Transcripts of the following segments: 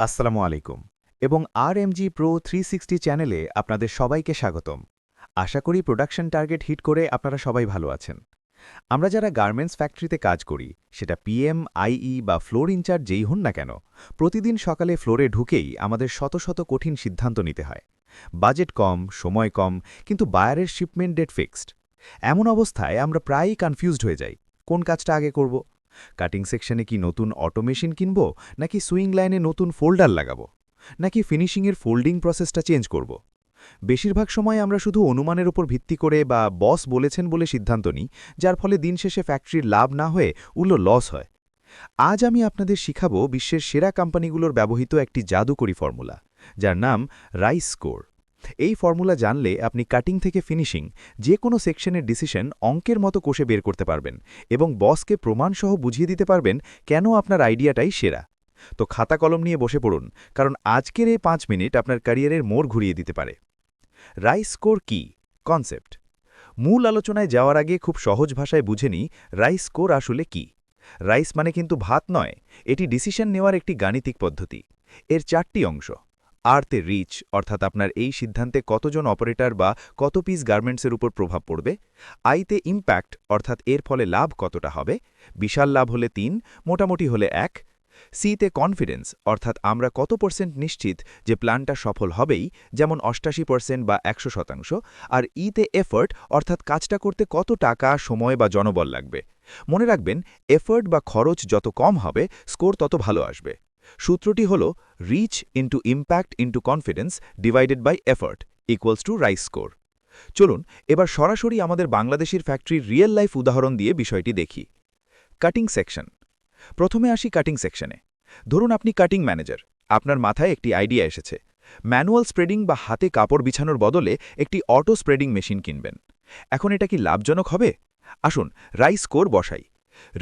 আসসালামু আলাইকুম এবং আর এমজি প্রো থ্রি চ্যানেলে আপনাদের সবাইকে স্বাগতম। আশা করি প্রোডাকশন টার্গেট হিট করে আপনারা সবাই ভালো আছেন। আমরা যারা গার্মেন্টস ফ্যাক্টরিতে কাজ করি, সেটা পিএম আইই বা ফ্লোর ইনচার্জ যেই হন না কেন, প্রতিদিন সকালে ফ্লোরে ঢুকেই আমাদের শত শত কঠিন সিদ্ধান্ত নিতে হয়। বাজেট কম, সময় কম, কিন্তু বায়ারের শিপমেন্ট ডেট ফিক্সড এমন অবস্থায় আমরা প্রায়ই কনফিউজড হয়ে যাই, কোন কাজটা আগে করব কাটিং সেকশনে কি নতুন অটো মেশিন কিনব? নাকি সুইং লাইনে নতুন ফোল্ডার লাগাবো? নাকি ফিনিশিংয়ের ফোল্ডিং প্রসেসটা চেঞ্জ করব? বেশিরভাগ সময় আমরা শুধু অনুমানের উপর ভিত্তি করে বা বস বলেছেন বলে সিদ্ধান্ত নিই, যার ফলে দিন শেষে ফ্যাক্টরির লাভ না হয়ে উল্লো লস হয়। আজ আমি আপনাদের শিখাবো বিশ্বের সেরা কোম্পানিগুলোর ব্যবহৃত একটি জাদুকরী ফর্মুলা যার নাম রাইস স্কোর এই ফর্মুলা জানলে আপনি কাটিং থেকে ফিনিশিং যে কোনো সেকশনের ডিসিশন অঙ্কের মতো কোষে বের করতে পারবেন এবং বসকে প্রমাণসহ বুঝিয়ে দিতে পারবেন কেন আপনার আইডিয়াটাই সেরা। তো খাতা কলম নিয়ে বসে পড়ুন, কারণ আজকের এই পাঁচ মিনিট আপনার ক্যারিয়ারের মোড় ঘুরিয়ে দিতে পারে। রাইস স্কোর কি? কনসেপ্ট মূল আলোচনায় যাওয়ার আগে খুব সহজ ভাষায় বুঝে নিই রাইস স্কোর আসলে কি। রাইস মানে কিন্তু ভাত নয়, এটি ডিসিশন নেওয়ার একটি গাণিতিক পদ্ধতি। এর চারটি অংশ। আরতে রিচ, অর্থাৎ আপনার এই সিদ্ধান্তে কতজন অপারেটর বা কত পিস গার্মেন্টসের উপর প্রভাব পড়বে, আইতে ইম্প্যাক্ট, অর্থাৎ এর ফলে লাভ কতটা হবে, বিশাল লাভ হলে তিন, মোটামুটি হলে এক, সিতে কনফিডেন্স, অর্থাৎ আমরা কত পার্সেন্ট নিশ্চিত যে প্ল্যানটা সফল হবেই, যেমন অষ্টাশি পার্সেন্ট বা একশো শতাংশ, আর ইতে এফর্ট, অর্থাৎ কাজটা করতে কত টাকা, সময় বা জনবল লাগবে। মনে রাখবেন, এফর্ট বা খরচ যত কম হবে, স্কোর তত ভালো আসবে। সূত্রটি হল reach into impact into confidence divided by effort equals to RICE score চলুন, এবার সরাসরি আমাদের বাংলাদেশের ফ্যাক্টরির রিয়েল লাইফ উদাহরণ দিয়ে বিষয়টি দেখি। কাটিং সেকশন প্রথমে আসি কাটিং সেকশনে ধরুন আপনি কাটিং ম্যানেজার আপনার মাথায় একটি আইডিয়া এসেছে। ম্যানুয়াল স্প্রেডিং বা হাতে কাপড় বিছানোর বদলে একটি অটো স্প্রেডিং মেশিন কিনবেন। এখন এটা কি লাভজনক হবে? আসুন রাইস স্কোর বসাই।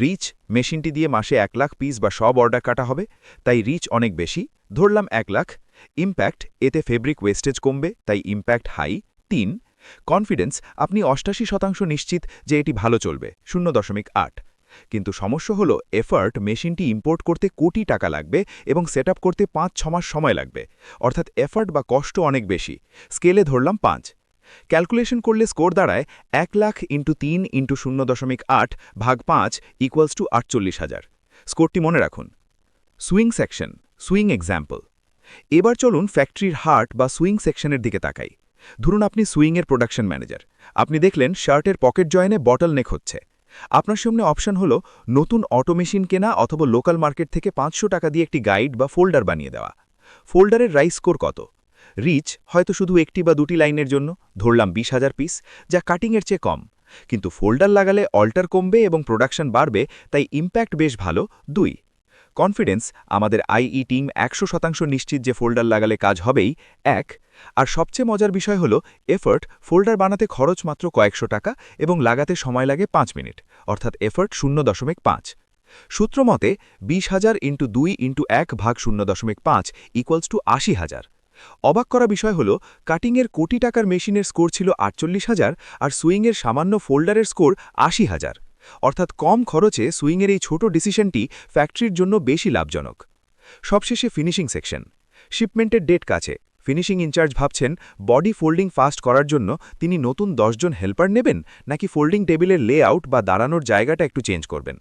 রিচ মেশিনটি দিয়ে মাসে এক লাখ পিস বা সব অর্ডার কাটা হবে, তাই রিচ অনেক বেশি। ধরলাম এক লাখ। ইম্প্যাক্ট এতে ফেব্রিক ওয়েস্টেজ কমবে, তাই ইম্প্যাক্ট হাই তিন কনফিডেন্স আপনি অষ্টাশি শতাংশ নিশ্চিত যে এটি ভালো চলবে, শূন্য দশমিক আট। কিন্তু সমস্যা হলো এফার্ট মেশিনটি ইম্পোর্ট করতে কোটি টাকা লাগবে এবং সেট করতে পাঁচ ছমাস সময় লাগবে। অর্থাৎ এফার্ট বা কষ্ট অনেক বেশি। স্কেলে ধরলাম পাঁচ। ক্যালকুলেশন করলে স্কোর দাঁড়ায় এক লাখ ইন্টু তিন ইন্টু শূন্য দশমিক আট ভাগ পাঁচ ইকুয়ালস টু আটচল্লিশ হাজার। স্কোরটি মনে রাখুন। সুইং সেকশন, সুইং এক্সাম্পল এবার চলুন ফ্যাক্টরির হার্ট বা সুইং সেকশনের দিকে তাকাই। ধরুন আপনি সুইংয়ের প্রোডাকশন ম্যানেজার। আপনি দেখলেন শার্টের পকেট জয়েনে বটল নেক হচ্ছে। আপনার সামনে অপশন হলো নতুন অটো মেশিন কেনা অথবা লোকাল মার্কেট থেকে পাঁচশো টাকা দিয়ে একটি গাইড বা ফোল্ডার বানিয়ে দেওয়া। ফোল্ডারের রাইস স্কোর কত? রিচ হয়তো শুধু একটি বা দুটি লাইনের জন্য, ধরলাম বিশ হাজার পিস, যা কাটিংয়ের চেয়ে কম। কিন্তু ফোল্ডার লাগালে অল্টার কমবে এবং প্রোডাকশন বাড়বে, তাই ইম্প্যাক্ট বেশ ভালো, দুই। কনফিডেন্স আমাদের আইই টিম একশো শতাংশ নিশ্চিত যে ফোল্ডার লাগালে কাজ হবেই, এক। আর সবচেয়ে মজার বিষয় হল এফার্ট ফোল্ডার বানাতে খরচ মাত্র কয়েকশো টাকা এবং লাগাতে সময় লাগে পাঁচ মিনিট, অর্থাৎ এফার্ট শূন্য দশমিক পাঁচ। সূত্র মতে, বিশ হাজার ইন্টু দুই ইন্টু এক ভাগ শূন্য দশমিক পাঁচ ইকুয়ালস টু আশি হাজার। অবাক করা বিষয় হল, কাটিংয়ের কোটি টাকার মেশিনের স্কোর ছিল আটচল্লিশ হাজার আর সুইংয়ের সামান্য ফোল্ডারের স্কোর আশি হাজার। অর্থাৎ কম খরচে সুইংয়ের এই ছোট ডিসিশনটি ফ্যাক্টরির জন্য বেশি লাভজনক। সবশেষে ফিনিশিং সেকশন। শিপমেন্টের ডেট কাছে। ফিনিশিং ইনচার্জ ভাবছেন, বডি ফোল্ডিং ফাস্ট করার জন্য তিনি নতুন দশজন হেল্পার নেবেন, নাকি ফোল্ডিং টেবিলের লেআউট বা দাঁড়ানোর জায়গাটা একটু চেঞ্জ করবেন?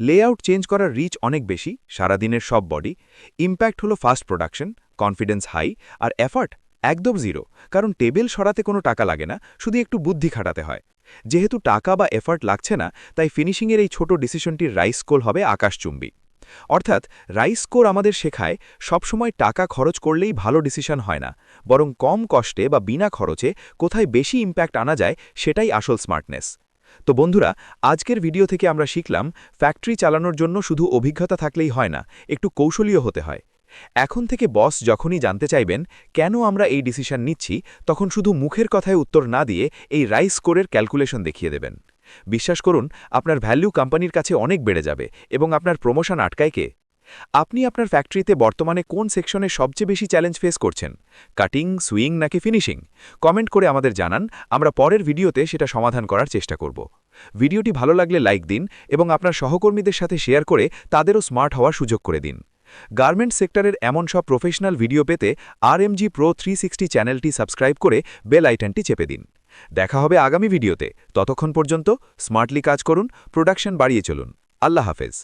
লেআউট চেঞ্জ করার রিচ অনেক বেশি, সারাদিনের সব বডি। ইম্প্যাক্ট হলো ফাস্ট প্রোডাকশন। কনফিডেন্স হাই আর এফার্ট একদম জিরো কারণ টেবিল সরাতে কোনো টাকা লাগে না, শুধু একটু বুদ্ধি খাটাতে হয়। যেহেতু টাকা বা এফার্ট লাগছে না, তাই ফিনিশিংয়ের এই ছোট ডিসিশনটির রাইস স্কোর হবে আকাশচুম্বী। অর্থাৎ রাইস স্কোর আমাদের শেখায়, সবসময় টাকা খরচ করলেই ভালো ডিসিশন হয় না, বরং কম কষ্টে বা বিনা খরচে কোথায় বেশি ইম্প্যাক্ট আনা যায় সেটাই আসল স্মার্টনেস তো বন্ধুরা, আজকের ভিডিও থেকে আমরা শিখলাম ফ্যাক্টরি চালানোর জন্য শুধু অভিজ্ঞতা থাকলেই হয় না, একটু কৌশলীয় হতে হয়। এখন থেকে বস যখনই জানতে চাইবেন কেন আমরা এই ডিসিশন নিচ্ছি, তখন শুধু মুখের কথায় উত্তর না দিয়ে এই রাইস স্কোরের ক্যালকুলেশন দেখিয়ে দেবেন। বিশ্বাস করুন, আপনার ভ্যালু কোম্পানির কাছে অনেক বেড়ে যাবে এবং আপনার প্রমোশন আটকায় কে? আপনি আপনার ফ্যাক্টরিতে বর্তমানে কোন সেকশনে সবচেয়ে বেশি চ্যালেঞ্জ ফেস করছেন? কাটিং, সুইং নাকি ফিনিশিং? কমেন্ট করে আমাদের জানান, আমরা পরের ভিডিওতে সেটা সমাধান করার চেষ্টা করব। ভিডিওটি ভালো লাগলে লাইক দিন এবং আপনার সহকর্মীদের সাথে শেয়ার করে তাদেরও স্মার্ট হওয়ার সুযোগ করে দিন। গার্মেন্ট সেক্টরের এমন সব প্রফেশনাল ভিডিও পেতে আরএমজি প্রো থ্রি চ্যানেলটি সাবস্ক্রাইব করে বেল আইটনটি চেপে দিন। দেখা হবে আগামী ভিডিওতে। ততক্ষণ পর্যন্ত স্মার্টলি কাজ করুন, প্রোডাকশন বাড়িয়ে চলুন। আল্লাহ হাফেজ।